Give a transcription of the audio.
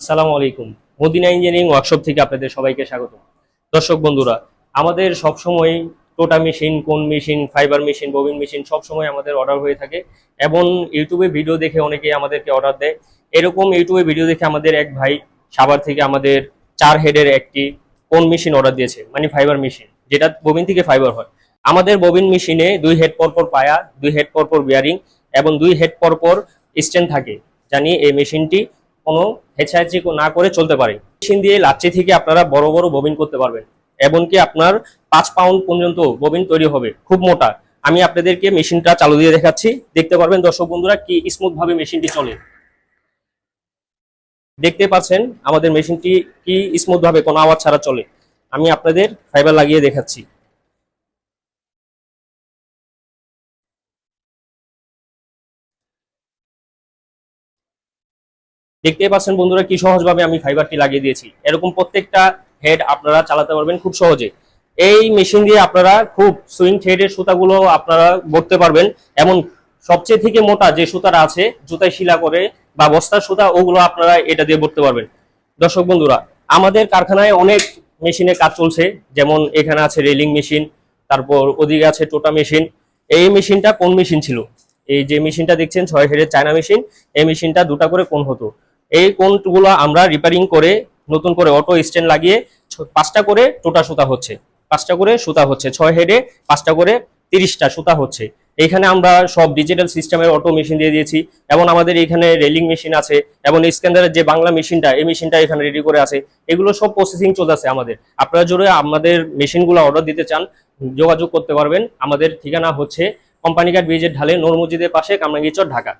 আসসালামু আলাইকুম। Medina engineering workshop থেকে আপনাদের সবাইকে স্বাগত দর্শক বন্ধুরা, আমাদের সবসময় টোটা মেশিন, কোন machine, fibre machine, bobbin machine সবসময় আমাদের অর্ডার হয়ে থাকে এবং ইউটিউবে ভিডিও দেখে অনেকে আমাদেরকে অর্ডার দেয়। এরকম ইউটিউবে ভিডিও দেখে আমাদের এক ভাই সাভার থেকে আমাদের চার হেডের একটি কোন মেশিন অর্ডার দিয়েছে মানে ফাইবার মেশিন, যেটা ববিন থেকে ফাইবার হয়। আমাদের ববিন মেশিনে দুই হেড পরপর পায়া, দুই হেড পরপর বিয়ারিং এবং দুই হেড পরপর স্ট্যান্ড থাকে। জানি এই মেশিনটি কোনো হেঁচাহেঁচি না করে চলতে পারে। মেশিন দিয়ে লাচ্ছি থেকে আপনারা বড় বড় ববিন করতে পারবেন। এমনকি আপনার পাঁচ পাউন্ড পর্যন্ত ববিন তৈরি হবে। খুব মোটা। আমি আপনাদেরকে মেশিনটা চালু দিয়ে দেখাচ্ছি। দেখতে পারবেন দর্শক বন্ধুরা কি স্মুথ ভাবে মেশিনটি চলে। দেখতে পাচ্ছেন আমাদের মেশিনটি কি স্মুথ ভাবে কোনো আওয়াজ ছাড়া চলে। আমি আপনাদের ফাইবার লাগিয়ে দেখাচ্ছি। দেখতেই পাচ্ছেন বন্ধুরা কি সহজভাবে আমি ফাইবারটি লাগিয়ে দিয়েছি। এরকম প্রত্যেকটা হেড আপনারা চালাতে পারবেন খুব সহজে। এই মেশিন দিয়ে আপনারা খুব সুইং থ্রেডের সুতাগুলো আপনারা বলতে পারবেন। এমন সবচেয়ে থেকে মোটা যে সুতাটা আছে, জুতায় শিলা করে বা বস্তার সুতা, ওগুলো আপনারা এটা দিয়ে বলতে পারবেন। দর্শক বন্ধুরা, আমাদের কারখানায় অনেক মেশিনে কাজ চলছে। যেমন এখানে আছে রেলিং মেশিন তারপর ওদিকে আছে টোটা মেশিন এই মেশিনটা কোন মেশিন ছিল? এই যে মেশিনটা দেখছেন, ছয় হেডের চায়না মেশিন এই মেশিনটা দুটা করে কোন হতো? এই কোনগুলো আমরা রিপেয়ারিং করে নতুন করে অটো স্ট্যান্ড লাগিয়ে পাঁচটা করে টোটা সুতা হচ্ছে। পাঁচটা করে সুতা হচ্ছে, ছয় হেডে পাঁচটা করে তিরিশটা সুতা হচ্ছে। এইখানে আমরা সব ডিজিটাল সিস্টেমের অটো মেশিন দিয়ে দিয়েছি, এবং আমাদের এখানে রেলিং মেশিন আছে, এবং স্ক্যান্ডারের যে বাংলা মেশিনটা এই মেশিনটা এখানে রেডি করে আছে। এগুলো সব প্রসেসিং চলতেছে আমাদের। আপনারা জোরে আমাদের মেশিনগুলো অর্ডার দিতে চান, যোগাযোগ করতে পারবেন। আমাদের ঠিকানা হচ্ছে কোম্পানি কার্ড ব্রিজের ঢালে, নূর মসজিদের পাশে কামরাঙ্গীচর, ঢাকা।